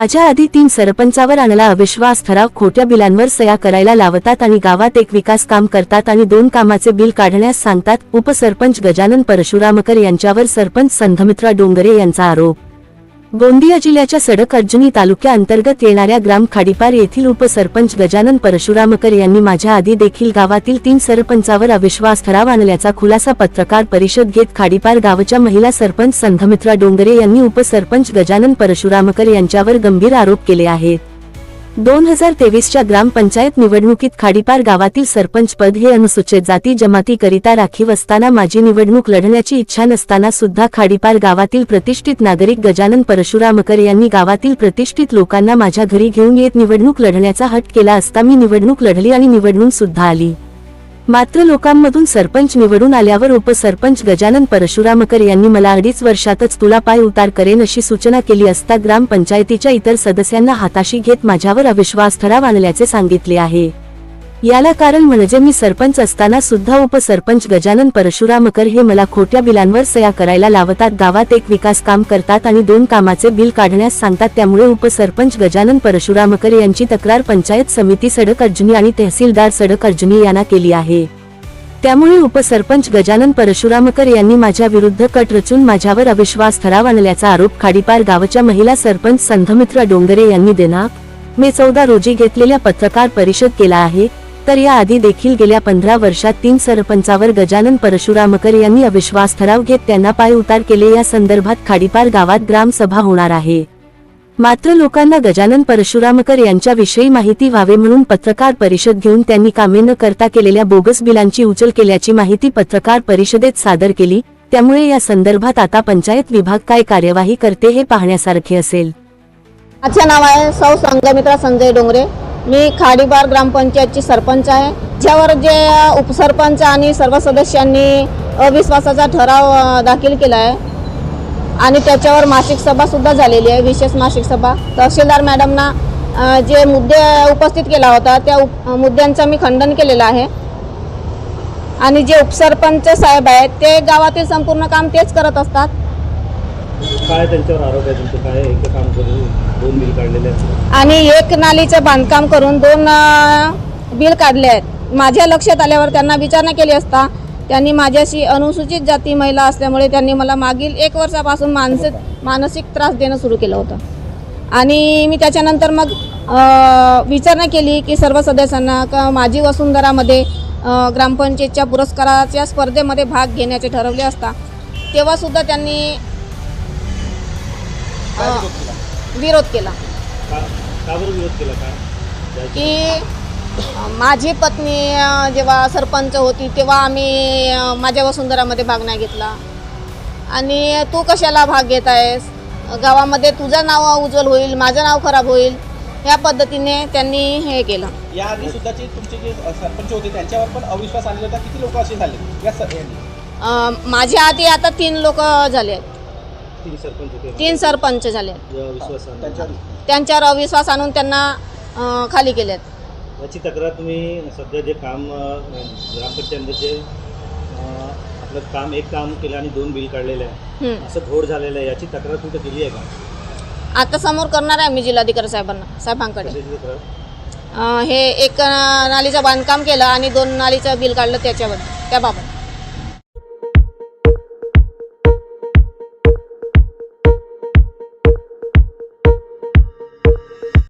माझ्या आधी तीन सरपंचावर आणला अविश्वास ठराव खोट्या बिलांवर सया करायला लावतात आणि गावात एक विकास काम करतात आणि दोन कामाचे बिल काढण्यास सांगतात उपसरपंच गजानन परशुरामकर यांच्यावर सरपंच संघमित्रा डोंगरे यांचा आरोप. गोंदिया जिल्ह्याच्या सडक अर्जुनी तालुक्या अंतर्गत येणाऱ्या ग्राम खाडीपार येथील उपसरपंच गजानन परशुरामकर यांनी माझ्या आधी देखील गावातील तीन सरपंचावर अविश्वास ठराव आणल्याचा खुलासा पत्रकार परिषद घेत खाडीपार गावच्या महिला सरपंच संघमित्रा डोंगरे यांनी उपसरपंच गजानन परशुरामकर यांच्यावर गंभीर आरोप केले आहेत. दोन हजार तेवीसच्या ग्रामपंचायत निवडणुकीत खाडीपार गावातील सरपंच पद हे अनुसूचित जाती जमातीकरिता राखीव असताना माझी निवडणूक लढण्याची इच्छा नसताना सुद्धा खाडीपार गावातील प्रतिष्ठित नागरिक गजानन परशुरामकर यांनी गावातील प्रतिष्ठित लोकांना माझ्या घरी घेऊन येत निवडणूक लढण्याचा हट केला असता मी निवडणूक लढली आणि निवडणूक सुद्धा आली. मात्र लोकांमधून सरपंच निवडून आल्यावर उपसरपंच गजानन परशुरामकर यांनी मला अडीच वर्षातच तुला पाय उतार करेन अशी सूचना केली असता ग्रामपंचायतीच्या इतर सदस्यांना हाताशी घेत माझ्यावर अविश्वास ठराव आणल्याचे सांगितले आहे. याला कारण म्हणजे मी सरपंच असताना सुद्धा उपसरपंच गजानन परशुरामकर हे मला खोट्या बिलांवर सया करायला लावतात. गावात एक विकास काम करतात आणि दोन कामाचे बिल काढण्यास सांगतात. त्यामुळे उपसरपंच गजानन परशुरामकर यांची तक्रार पंचायत समिती सडक अर्जुनी आणि तहसीलदार सडक अर्जुनी यांना केली आहे. त्यामुळे उपसरपंच गजानन परशुरामकर यांनी माझ्या विरुद्ध कट रचून माझ्यावर अविश्वास ठराव आणल्याचा आरोप खाडीपार गावच्या महिला सरपंच संधमित्रा डोंगरे यांनी देणार मे चौदा रोजी घेतलेल्या पत्रकार परिषद केला आहे. तर या आधी देखील गेल्या पंधरा वर्षात तीन सरपंचावर गजानन परशुरामकर यांनी अविश्वास ठराव घेत त्यांना पाय उतार केले. या संदर्भात खाडीपार गावात ग्रामसभा होणार आहे. मात्र लोकांना गजानन परशुरामकर यांच्याविषयी माहिती व्हावे म्हणून पत्रकार परिषद घेऊन त्यांनी कामे न करता केलेल्या बोगस बिलांची उचल केल्याची माहिती पत्रकार परिषदेत सादर केली. त्यामुळे या संदर्भात आता पंचायत विभाग काय कार्यवाही करते हे पाहण्यासारखे असेल. माझे नाव आहे सौ संघमित्रा संजय डोंगरे. मी खाडीबार ग्रामपंचायतची सरपंच आहे. ज्यावर जे उपसरपंच आणि सर्व सदस्यांनी अविश्वासाचा ठराव दाखील दाखल केला आहे. आणि त्याच्यावर मासिक सभासुद्धा झालेली आहे विशेष मासिक सभा. तहसीलदार मॅडमना जे मुद्दे उपस्थित केला होता त्या उप मुद्द्यांचं मी खंडन केलेलं आहे. आणि जे उपसरपंच साहेब आहेत ते गावातील संपूर्ण काम तेच करत असतात. काय त्यांच्यावर आरोप आहे? तुमचं काय एक काम करून दोन बिल काढलेले आहेत? आणि एक नालीचं बांधकाम करून दोन बिल काढले आहेत. माझ्या लक्षात आल्यावर त्यांना विचारणा केली असता त्यांनी माझ्याशी अनुसूचित जाती महिला असल्यामुळे त्यांनी मला मागील एक वर्षापासून मानसिक मानसिक त्रास देणं सुरू केलं होतं. आणि मी त्याच्यानंतर मग अ, विचारणा केली की सर्व सदस्यांना का माझी वसुंधरामध्ये अ, ग्रामपंचायतच्या पुरस्काराच्या स्पर्धेमध्ये भाग घेण्याचे ठरवले असता तेव्हासुद्धा त्यांनी अ, विरोध केला? का का बरं विरोध केला काय? त्याची- की अ, माझी पत्नी अ, जेव्हा सरपंच होती तेव्हा आम्ही अ, माझ्या वसुंधरामध्ये भाग नाही घेतला. आणि तू कशाला भाग घेत आहेस गावामध्ये तुझं नाव उज्ज्वल होईल माझं नाव खराब होईल. ह्या पद्धतीने त्यांनी हे केलं. याआधी सुद्धाचे तुमचे जे सरपंच होते त्यांच्यावर पण अविश्वास आणला होता. किती लोक असे झाले? या स- यांनी? अ, माझ्या आधी आता तीन लोक झाले आहेत. तीन सरपंच झाले. त्यांच्यावर अविश्वास आणून त्यांना अ, खाली केलेत. याची तक्रार तुम्ही सध्या जे काम अं, ग्रामपंचायतमध्ये जे अं, आपलं काम एक काम केलं आणि दोन बिल काढलेले आहे. हं. असं घोड झालेलं आहे. याची तक्रार कुठं केली आहे का? आता समोर करणार आहे मी जिल्हाधिकारी साहेबांना साहेबांकडे. कशाची तक्रार? अ, हे एक अ, नालीचं बांधकाम केलं आणि दोन नालीचं बिल काढलं त्याच्यावर त्याबाबत.